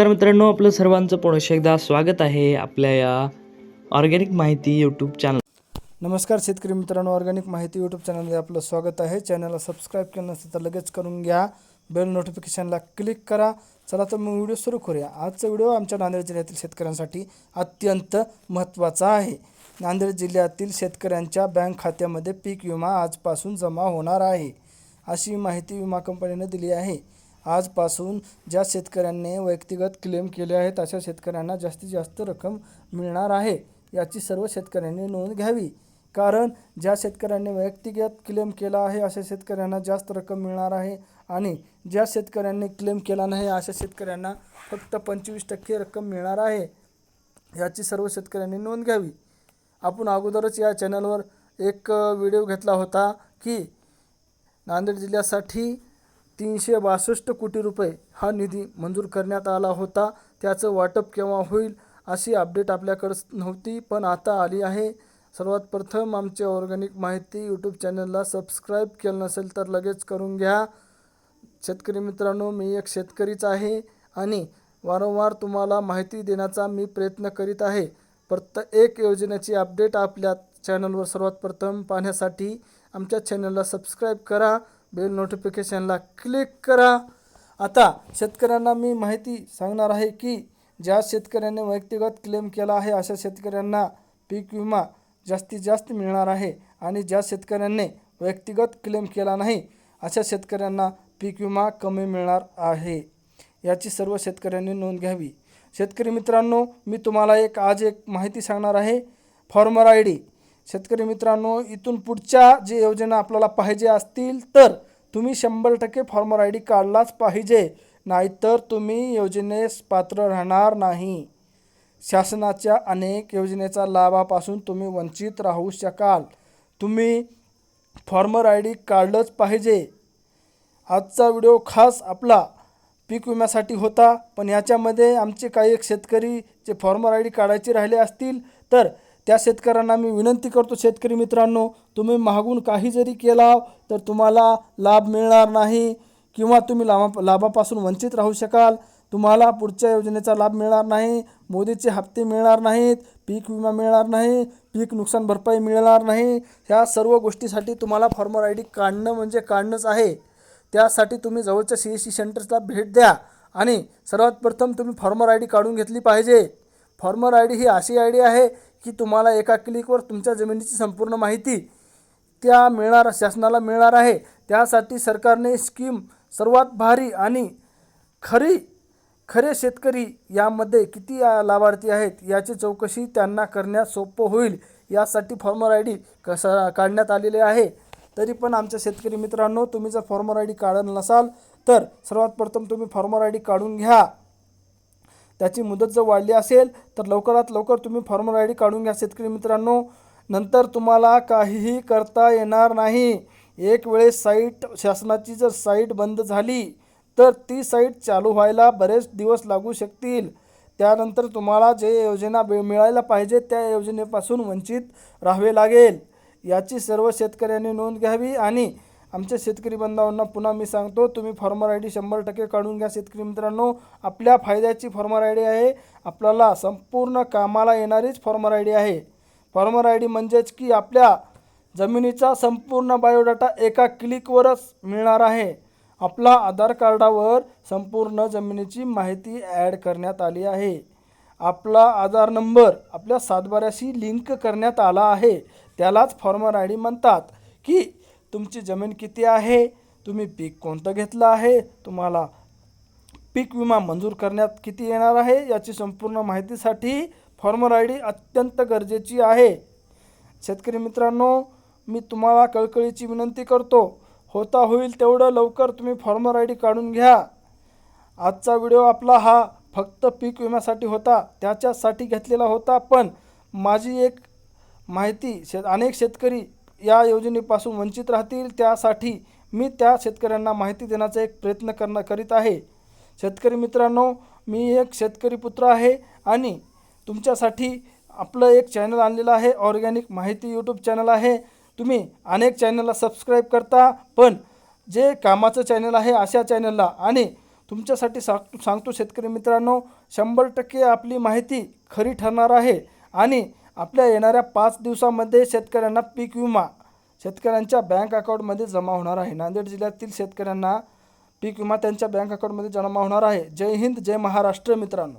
नमस्कार मित्रांनो आपलं सर्वांचं पुन्हा एकदा स्वागत आहे आपल्या या ऑर्गॅनिक माहिती यूट्यूब चॅनल नमस्कार शेतकरी मित्रांनो ऑर्गॅनिक माहिती यूट्यूब चॅनलमध्ये आपलं स्वागत आहे. चॅनलला सबस्क्राईब केलं नसेल तर लगेच करून घ्या. बेल नोटिफिकेशनला क्लिक करा. चला तर मग व्हिडिओ सुरू करूया. आजचा व्हिडिओ आमच्या नांदेड जिल्ह्यातील शेतकऱ्यांसाठी अत्यंत महत्त्वाचा आहे. नांदेड जिल्ह्यातील शेतकऱ्यांच्या बँक खात्यामध्ये पीक विमा आजपासून जमा होणार आहे. अशी माहिती विमा कंपनीनं दिली आहे. आजपासून ज्या शेतकऱ्यांनी वैयक्तिगत क्लेम केले आहेत अशा शेतकऱ्यांना जास्तीत जास्त रक्कम मिळणार आहे याची सर्व शेतकऱ्यांनी नोंद घ्यावी. कारण ज्या शेतकऱ्यांनी वैयक्तिगत क्लेम केला आहे अशा शेतकऱ्यांना जास्त रक्कम मिळणार आहे आणि ज्या शेतकऱ्यांनी क्लेम केला नाही अशा शेतकऱ्यांना फक्त पंचवीस टक्के रक्कम मिळणार आहे याची सर्व शेतकऱ्यांनी नोंद घ्यावी. आपण अगोदरच या चॅनलवर एक व्हिडिओ घेतला होता की नांदेड जिल्ह्यासाठी तीनशे बासष्ट कोटी रुपये हा निधी मंजूर करण्यात आला होता. त्याचं वाटप केव्हा होईल अशी अपडेट आपल्याकडं नव्हती पण आता आली आहे. सर्वात प्रथम आमचे ऑर्गॅनिक माहिती यूट्यूब चॅनलला सबस्क्राईब केलं नसेल तर लगेच करून घ्या. शेतकरी मित्रांनो मी एक शेतकरीच आहे आणि वारंवार तुम्हाला माहिती देण्याचा मी प्रयत्न करीत आहे. प्रत्येक योजनेची अपडेट आपल्या चॅनलवर सर्वात प्रथम पाहण्यासाठी आमच्या चॅनलला सबस्क्राईब करा. बेल नोटिफिकेशनला क्लिक करा. आता शेतकऱ्यांना मी माहिती सांगणार आहे की ज्या शेतकऱ्यांनी व्यक्तिगत क्लेम केला आहे अशा शेतकऱ्यांना पीक विमा जास्तीत जास्त मिळणार आहे. आणि ज्या शेतकऱ्यांनी व्यक्तिगत क्लेम केला नाही अशा शेतकऱ्यांना पीक विमा कमी मिळणार आहे. याची सर्व शेतकऱ्यांनी नोंद घ्यावी. शेतकरी मित्रांनो मी तुम्हाला एक आज एक माहिती सांगणार आहे. Farmer I D. शेतकरी मित्रांनो इथून पुढच्या जे योजना आपल्याला पाहिजे असतील तर तुम्ही शंभर टक्के फॉर्मर आय डी काढलाच पाहिजे. नाहीतर तुम्ही योजनेस पात्र राहणार नाही. शासनाच्या अनेक योजनेचा लाभापासून तुम्ही वंचित राहू शकाल. तुम्ही फॉर्मर आय डी काढलंच पाहिजे. आजचा व्हिडिओ खास आपला पीक विम्यासाठी होता पण याच्यामध्ये आमचे काही एक शेतकरी जे फॉर्मर आय डी काढायचे राहिले असतील तर त्या शेतकऱ्यांना मी विनंती करतो शेतकरी मित्रांनो तुम्ही मागून काही जरी केला तर तुम्हाला लाभ मिळणार नाही किंवा तुम्ही लाभा लाभापासून वंचित राहू शकाल. तुम्हाला पुढच्या योजनेचा लाभ मिळणार नाही मोदीचे हप्ते मिळणार नाहीत पीक विमा मिळणार नाही पीक नुकसान भरपाई मिळणार नाही. ह्या सर्व गोष्टीसाठी तुम्हाला फॉर्मर आय डी काढणं म्हणजे काढणंच आहे. त्यासाठी तुम्ही जवळच्या सी एस सी सेंटर्सला भेट द्या आणि सर्वात प्रथम तुम्ही फॉर्मर आय डी काढून घेतली पाहिजे. फॉर्मर आय डी ही अशी आय डी आहे की तुम्हाला एका क्लिकवर तुमच्या जमिनीची संपूर्ण माहिती त्या मिळणार शासनाला मिळणार आहे. त्यासाठी सरकारने स्कीम सर्वात भारी आणि खरी खरे शेतकरी यामध्ये किती लाभार्थी आहेत याची चौकशी त्यांना करण्यास सोपं होईल. यासाठी फॉर्मर आय डी कसा काढण्यात आलेले आहे. तरी पण आमच्या शेतकरी मित्रांनो तुम्ही जर फॉर्मर आय डी काढत नसाल तर सर्वात प्रथम तुम्ही फॉर्मर आय डी काढून घ्या. त्याची मुदत जर वाढली असेल तर लवकरात लवकर तुम्ही फॉर्मर आय डी काढून घ्या शेतकरी मित्रांनो. नंतर तुम्हाला काहीही करता येणार नाही. एक वेळेस साईट शासनाची जर साईट बंद झाली तर ती साईट चालू व्हायला बरेच दिवस लागू शकतील. त्यानंतर तुम्हाला जे योजना मिळायला पाहिजे त्या योजनेपासून वंचित राहावे लागेल. याची सर्व शेतकऱ्यांनी नोंद घ्यावी आणि आमच्या शेतकरी बांधवांना पुन्हा मी सांगतो तुम्ही फॉर्मर आय डी शंभर टक्के काढून घ्या शेतकरी मित्रांनो. आपल्या फायद्याची फॉर्मर आय डी आहे. आपल्याला संपूर्ण कामाला येणारीच फॉर्मर आय डी आहे. फॉर्मर आय डी म्हणजेच की आपल्या जमिनीचा संपूर्ण बायोडाटा एका क्लिकवरच मिळणार आहे. आपला आधार कार्डावर संपूर्ण जमिनीची माहिती ॲड करण्यात आली आहे. आपला आधार नंबर आपल्या सातबाऱ्याशी लिंक करण्यात आला आहे. त्यालाच फॉर्मर आय डी म्हणतात. की तुमची जमीन किती आहे? तुम्ही पीक कोणतं घेतलं आहे? तुम्हाला पीक विमा मंजूर करण्यात किती येणार आहे? याची संपूर्ण माहितीसाठी फॉर्मर आय डी अत्यंत गरजेची आहे. शेतकरी मित्रांनो मी तुम्हाला कळकळीची विनंती करतो. होता होईल तेवढं लवकर तुम्ही फॉर्मर आय डी काढून घ्या. आजचा व्हिडिओ आपला हा फक्त पीक विम्यासाठी होता त्याच्यासाठी घेतलेला होता पण माझी एक माहिती शे अनेक शेतकरी या योजनेपासून वंचित राहतील त्यासाठी मी त्या शेतकऱ्यांना माहिती देण्याचा एक प्रयत्न करणं करीत आहे. शेतकरी मित्रांनो मी एक शेतकरी पुत्र आहे आणि तुमच्यासाठी आपलं एक चॅनल आणलेलं आहे ऑर्गॅनिक माहिती यूट्यूब चॅनल आहे. तुम्ही अनेक चॅनलला सबस्क्राईब करता पण जे कामाचं चॅनल आहे अशा चॅनलला आणि तुमच्यासाठी सांग सांगतो शेतकरी मित्रांनो शंभर टक्के आपली माहिती खरी ठरणार आहे आणि आपल्या येणाऱ्या पाच दिवसामध्ये शेतकऱ्यांना पीक विमा शेतकऱ्यांच्या बँक अकाउंटमध्ये जमा होणार आहे. नांदेड जिल्ह्यातील शेतकऱ्यांना पीक विमा त्यांच्या बँक अकाउंटमध्ये जमा होणार आहे. जय हिंद जय महाराष्ट्र मित्रांनो.